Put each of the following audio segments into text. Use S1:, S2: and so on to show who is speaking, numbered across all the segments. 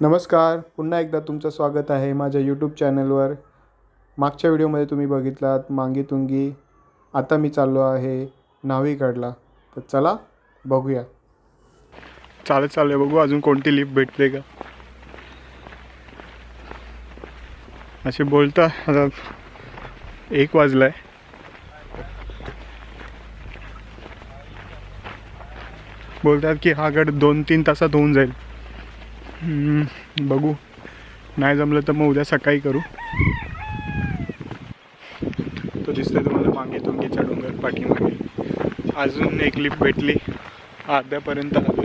S1: नमस्कार. पुन्हा एकदा तुमचं स्वागत आहे माझ्या यूट्यूब चॅनलवर मागच्या व्हिडिओमध्ये तुम्ही बघितलात मांगी तुंगी. आता मी चाललो आहे न्हावीगडला तर चला बघूया. चालत चालू बघू अजून कोणती लिफ्ट भेटते का? असे बोलता आता एक वाजलाय. बोलतात की हा गड दोन तीन तासात होऊन जाईल. बघू. नाही जमलं तर मग उद्या सकाळी करू. तो दिसतोय तुम्हाला मागे तुंगीचा डोंगर पाठीमागे. अजून एक लिफ्ट भेटली. अर्ध्यापर्यंत आलं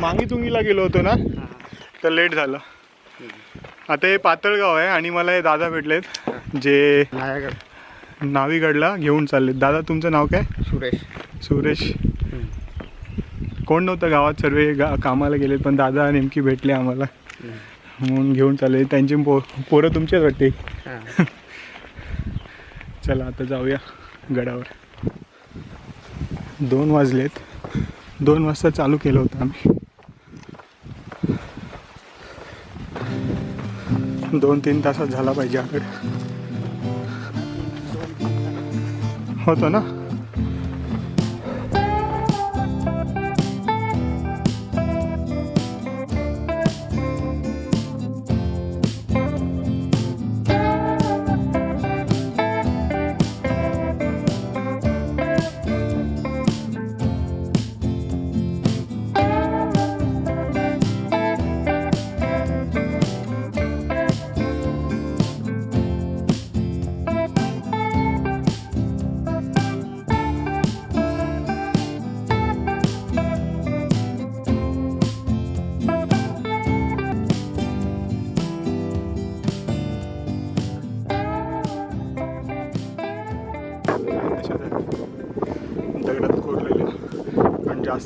S1: मांगी तुंगीला गेलो होतो ना? तर लेट झालं. आता हे पातळगाव आहे आणि मला हे दादा भेटलेत. जे नावीगडला घेऊन चाललेत दादा तुमचं नाव काय?
S2: सुरेश.
S1: सुरेश. कोण नव्हतं गावात? सर्व गा कामाला गेलेत पण दादा नेमकी भेटले आम्हाला. म्हणून घेऊन चालले. त्यांची पो पोरं तुमच्याच वाटते. चला आता जाऊया गडावर. दोन वाजलेत. दोन वाजता चालू केलं होतं आम्ही. दोन तीन तासात झाला पाहिजे आकडे होतो ना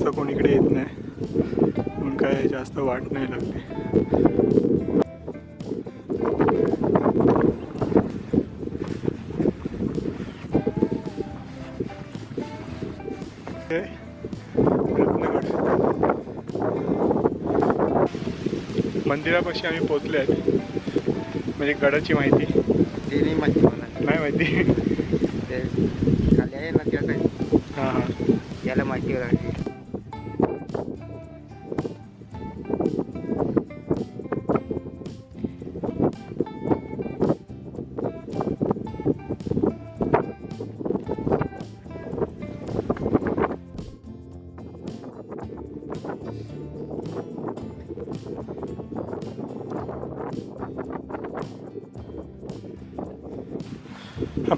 S1: जास्त कोण इकडे येत नाही. म्हणून काय जास्त वाट नाही लागली. हे मंदिरापाशी आम्ही पोचले आहेत म्हणजे गडाची माहिती.
S2: ते नाही माहिती मला.
S1: नाही माहिती.
S2: ते खाली आहे ना त्या
S1: हां हां.
S2: त्याला माहिती राहते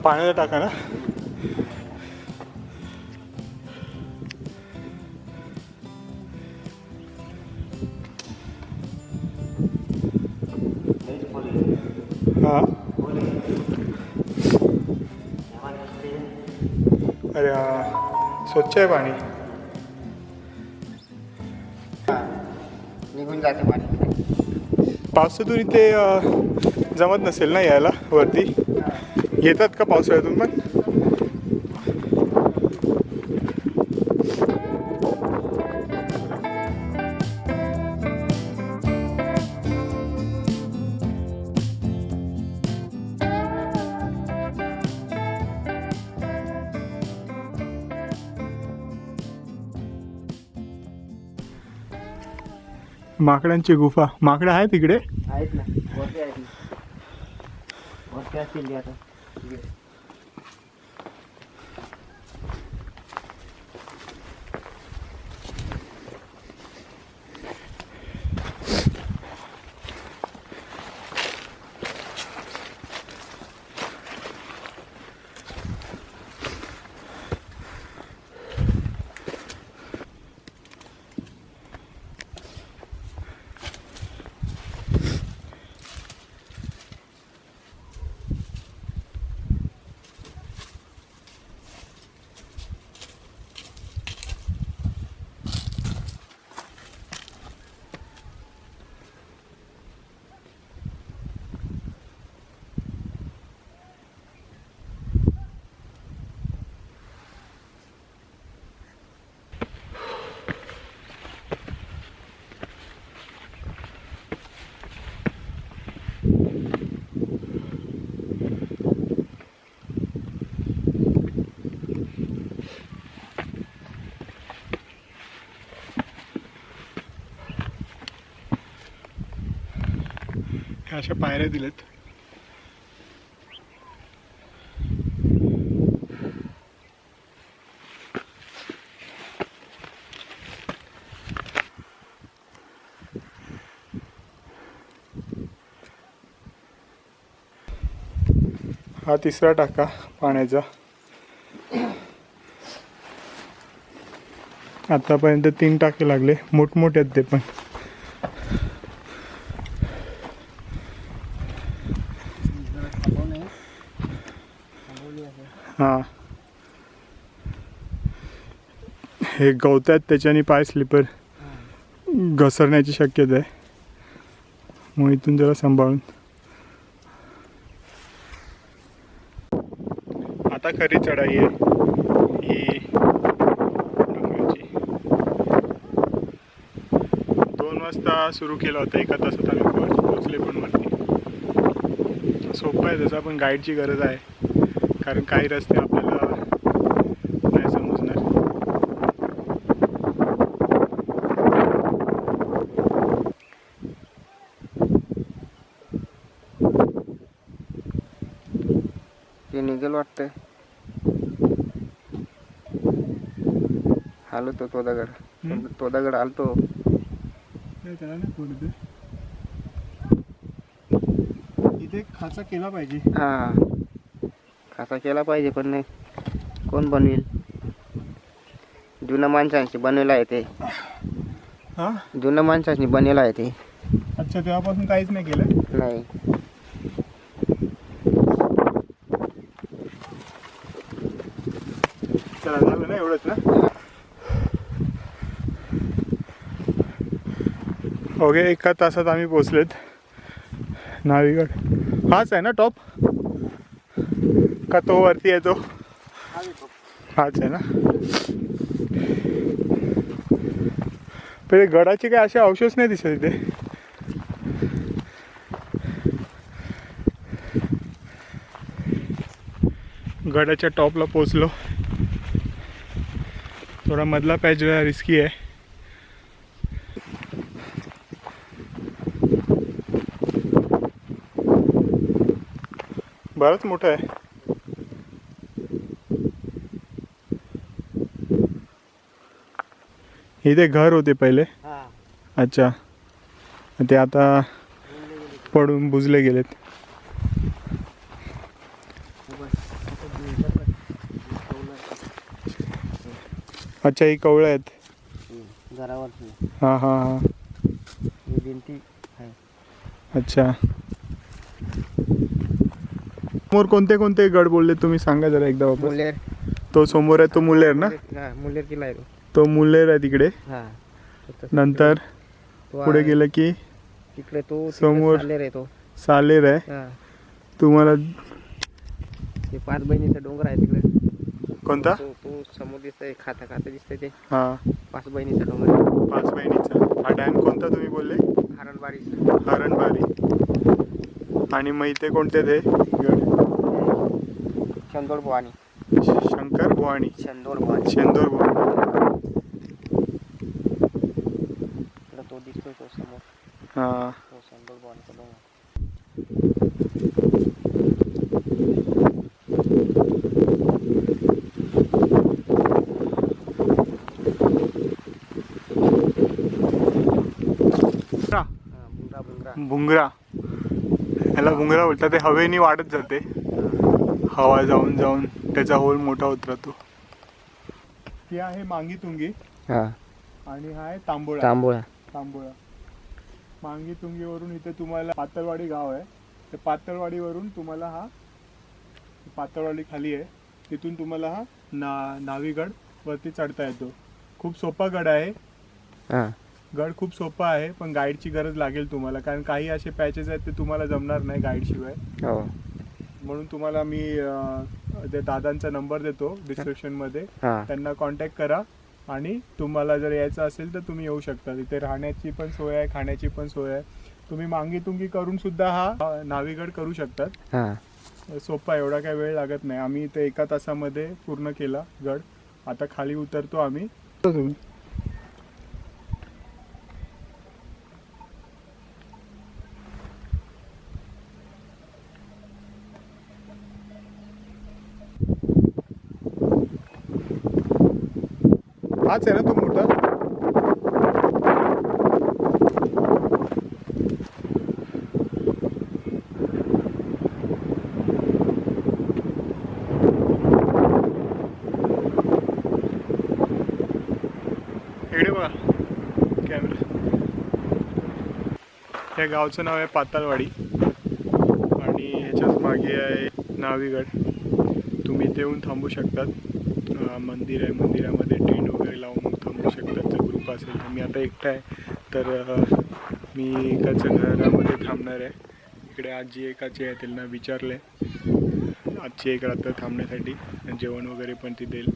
S1: पाण्याचा टाका ना. हा. अरे हा. स्वच्छ आहे पाणी.
S2: निघून जाते पाणी.
S1: पावसातून इथे जमत नसेल ना यायला वरती? येतात का पावसाळ्यातून पण? माकडांची गुफा. माकडं आहे तिकडे
S2: आहेत ना. वरती आहेत आता. वरती असतील
S1: ह्या अशा पायऱ्या दिल्यात? हा तिसरा टाका पाण्याचा. आतापर्यंत तीन टाके लागले मोठमोठे आहेत ते पण
S2: जरा थांबवणे थांबवली आहे
S1: हां. हे गवत आहेत त्याच्याने पाय स्लिपर घसरण्याची शक्यता आहे. मग इथून जरा सांभाळून. आता खरी चढाई आहे. ही दोन वाजता सुरू केला होता एका तासात आम्ही पोहोचले पण वरती. सोपं आहे तसं पण गाईडची गरज आहे. कारण काही रस्ते आपल्याला नाही समजणार.
S2: ते निघेल वाटतंय. आलो तो तो दगड
S1: हम्म?
S2: तो दगड आलतो
S1: इथे खाचा केला पाहिजे.
S2: हा. खासा केला पाहिजे पण नाही. कोण बनवेल जुन्या माणसांशी बनवलं आहे ते.
S1: हा?
S2: जुन्या माणसांनी बनवलं आहे ते.
S1: अच्छा तेव्हापासून काहीच नाही केलं?
S2: नाही.
S1: चला झालं ना एवढंच ना? ओके एका तासात आम्ही पोचलेत नावीगड. हाच आहे ना टॉप? का तो वरती येतो हाच आहे ना. पहिले गडाचे काही असे अवशेष नाही दिसत इथे. गडाच्या टॉपला पोचलो थोडा मधला पॅच जरा रिस्की आहे. बरंच मोठं आहे. इथे घर होते पहिले. अच्छा. ते आता पडून बुजले गेलेत. अच्छा ही कवळं आहेत.
S2: घरावरती
S1: हां हां हां.
S2: भिंती
S1: अच्छा. समोर कोणते कोणते गड बोलले? तुम्ही सांगा जरा एकदा वापस.
S2: मुलेर.
S1: तो समोर आहे तो मुल्लेर ना?
S2: मुलेर किल्ला आहे तो
S1: मुल्लेर आहे तिकडे.
S2: हा.
S1: नंतर
S2: तो
S1: पुढे
S2: आहे.
S1: गेलं की
S2: तिकडे तो तिकडे
S1: समोर.
S2: सालेर आहे तो.
S1: सालेर आहे.
S2: हा.
S1: तुम्हाला
S2: ते पाच बहिणीचा डोंगर आहे तिकडे.
S1: कोणता?
S2: तो तो समोर दिसतंय खाता खाता दिसतंय ते.
S1: हां.
S2: पाच बहिणीचा डोंगर आहे.
S1: पाच बहिणीचा. हा डॅम कोणता तुम्ही बोलले?
S2: हरणबारी
S1: हरणबारी. आणि मग इथे कोणते ते? गड
S2: चंदोड भवानी.
S1: शंकर भवानी.
S2: चंदोड भवानी.
S1: शेंदोर भवानी
S2: इकडे तो तो समोर
S1: हां
S2: तो चंदोड भवानीचा डोंगर
S1: बुंगरा
S2: हा बुंगरा बुंगरा
S1: बुंगरा याला बुंगरा बोलतात ते हवेनी वाढत जाते. हवा जाऊन जाऊन त्याचा होल मोठा होत राहतो. ही आहे मांगी तुंगी.
S2: हा.
S1: आणि हा आहे तांबोळा.
S2: तांबोळा.
S1: तांबोळा. मांगी तुंगीवरून इथे तुम्हाला पातळवाडी गाव आहे. ते पातळवाडीवरून तुम्हाला हा पातळवाडी खाली आहे. तिथून तुम्हाला हा ना नावीगड वरती चढता येतो. खूप सोपा गड आहे.
S2: हा.
S1: गड खूप सोपा आहे पण गाईडची गरज लागेल तुम्हाला. कारण काही असे पॅचेस आहेत ते तुम्हाला जमणार नाही गाईडशिवाय.
S2: हो.
S1: म्हणून तुम्हाला मी त्या दादांचा नंबर देतो डिस्क्रिप्शनमध्ये
S2: हा.
S1: त्यांना कॉन्टॅक्ट करा. आणि तुम्हाला जर यायचं असेल तर तुम्ही येऊ शकता. तिथे राहण्याची पण सोय आहे खाण्याची पण सोय आहे. तुम्ही मांगी तुंगी करून सुद्धा हा नावीगड करू शकतात.
S2: हा.
S1: सोपा आहे, एवढा काही वेळ लागत नाही. आम्ही इथे एका तासामध्ये पूर्ण केला गड. आता खाली उतरतो आम्ही. हाच आहे ना तो मोठा. इकडे बघा कॅमेरा या गावचं नाव आहे पातालवाडी. आणि ह्याच्याच मागे आहे नावीगड. तुम्ही देऊन थांबू शकतात. मंदिर आहे मंदिरामध्ये टेंट वगैरे लावून थांबू शकतात जर ग्रुप असेल तर. मी आता एकटा आहे तर मी एकाच्या घरामध्ये थांबणार आहे. इकडे आजी एकाची आहे त्यांना विचारले. आजची एक रात्र थांबण्यासाठी जेवण वगैरे पण ती देईल.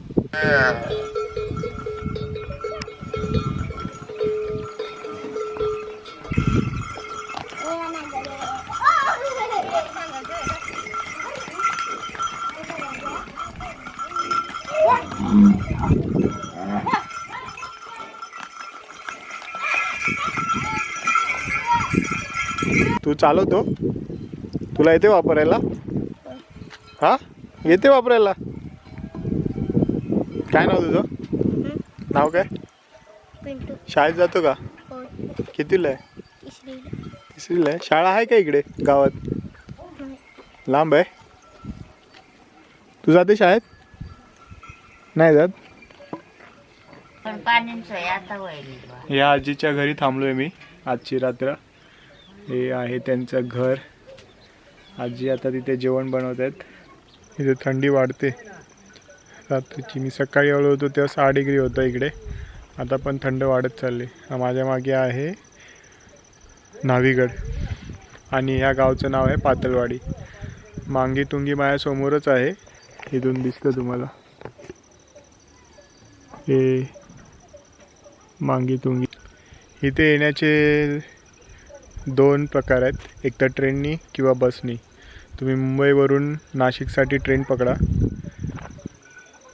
S1: चालवतो. तुला येते वापरायला? हा? येते वापरायला? काय नाव तुझं? नाव काय?
S3: पिंटू.
S1: शाळेत जातो का?
S3: हो.
S1: कितीला आहे?
S3: तिसरीला.
S1: आहे? शाळा आहे का इकडे गावात? लांब आहे? तू जाते शाळेत? नाही जात? या आजीच्या घरी थांबलोय मी आजची रात्र. हे आहे त्यांचं घर. आजी आता तिथे जेवण बनवत आहेत इथे थंडी वाढते. रात्रीची. मी सकाळी आलो होतो तेव्हा सहा डिग्री होतं इकडे. आता पण थंड वाढत चालली. माझ्या मागे आहे नावीगड. आणि ह्या गावचं नाव आहे पातळवाडी. मांगी तुंगी माझ्यासमोरच आहे. इथून दिसतं तुम्हाला. हे मांगी तुंगी. इथे येण्याचे दोन प्रकार आहेत. एक तर ट्रेननी किंवा बसनी तुम्ही मुंबईवरून नाशिकसाठी ट्रेन पकडा.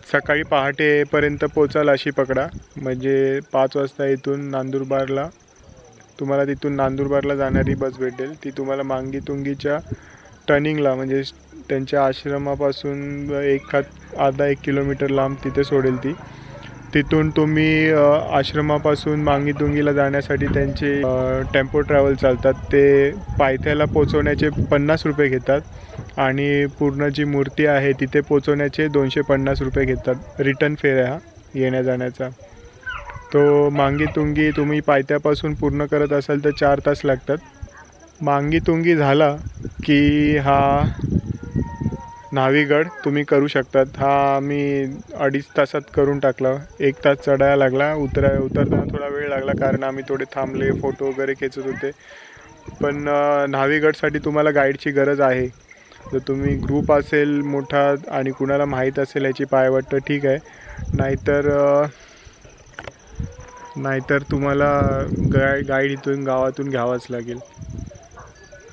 S1: सकाळी पहाटेपर्यंत पोचाल अशी पकडा. म्हणजे पाच वाजता इथून नांदुरबारला तुम्हाला तिथून नांदुरबारला जाणारी बस भेटेल. ती तुम्हाला मांगी तुंगीच्या टर्निंगला म्हणजे त्यांच्या आश्रमापासून एक अर्धा एक किलोमीटर लांब तिथे सोडेल ती. तिथून तुम्ही आश्रमापासून मांगीतुंगीला जाण्यासाठी त्यांचे टेम्पो ट्रॅव्हल चालतात. ते पायथ्याला पोचवण्याचे पन्नास रुपये घेतात आणि पूर्ण जी मूर्ती आहे तिथे पोचवण्याचे दोनशे पन्नास रुपये घेतात. रिटर्न फेर आहे हा येण्या जाण्याचा. तो मांगीतुंगी तुम्ही पायथ्यापासून पूर्ण करत असाल तर चार तास लागतात. मांगीतुंगी झाला की हा न्हावीगड तुम्ही करू शकतात. हा मी अडीच तासात करून टाकला. एक तास चढायला लागला. उतरा उतरताना थोडा वेळ लागला कारण आम्ही थोडे थांबले फोटो वगैरे खेचत होते. पण न्हावीगडसाठी तुम्हाला गाईडची गरज आहे. जर तुम्ही ग्रुप असेल मोठा आणि कुणाला माहीत असेल याची पाय तर ठीक आहे. नाहीतर नाहीतर तुम्हाला गाय गाईड इथून गावातून घ्यावाच लागेल.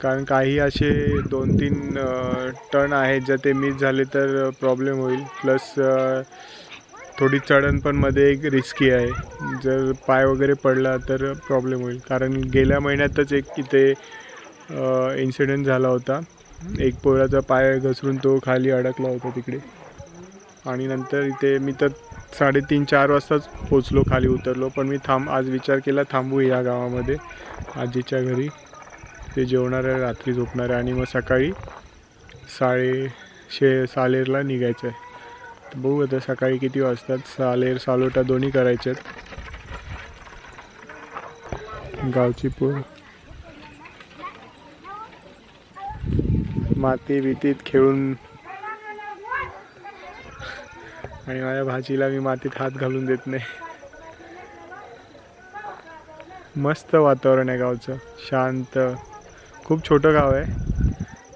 S1: कारण काही असे दोन तीन टर्न आहेत जर ते मिस झाले तर प्रॉब्लेम होईल. प्लस थोडी चढण पण मध्ये एक रिस्की आहे. जर पाय वगैरे पडला तर प्रॉब्लेम होईल. कारण गेल्या महिन्यातच एक इथे इन्सिडेंट झाला होता. एक पोराचा पाय घसरून तो खाली अडकला होता तिकडे. आणि नंतर इथे मी तर साडेतीन चार वाजताच पोचलो खाली उतरलो. पण मी थांब आज विचार केला थांबू या गावामध्ये आजीच्या घरी. ते जेवणार आहे रात्री झोपणार आहे आणि मग सकाळी साडे शे सालेरला निघायचं आहे तर बघू आता सकाळी किती वाजतात. सालेर सालोटा दोन्ही करायचे आहेत गावची पूर. माती भीतीत खेळून आणि माझ्या भाजीला मी मातीत हात घालून देत नाही. मस्त वातावरण आहे गावचं. शांत. खूप छोटं गाव आहे.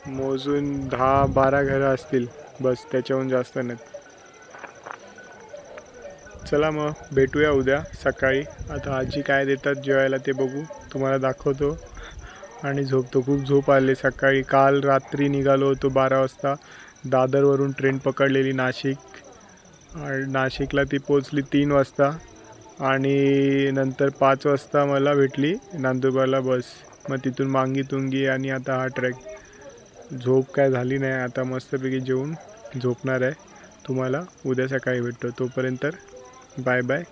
S1: मोजून दहा बारा घरं असतील. बस त्याच्याहून जास्त नाहीत. चला मग भेटूया उद्या सकाळी. आता आजी काय देतात जेवायला ते बघू. तुम्हाला दाखवतो. आणि झोपतो. खूप झोप आले सकाळी. काल रात्री निघालो होतो बारा वाजता. दादरवरून ट्रेन पकडलेली नाशिक. आणि नाशिकला ती पोचली तीन वाजता. आणि नंतर पाच वाजता मला भेटली नांदुरबारला बस. मग तिथून मांगी तुंगी आणि आता हा ट्रॅक. झोप काय झाली नाही आता मस्तपैकी जेवून झोपणार आहे. तुम्हाला उद्या सकाळी भेटतो. तोपर्यंत बाय बाय.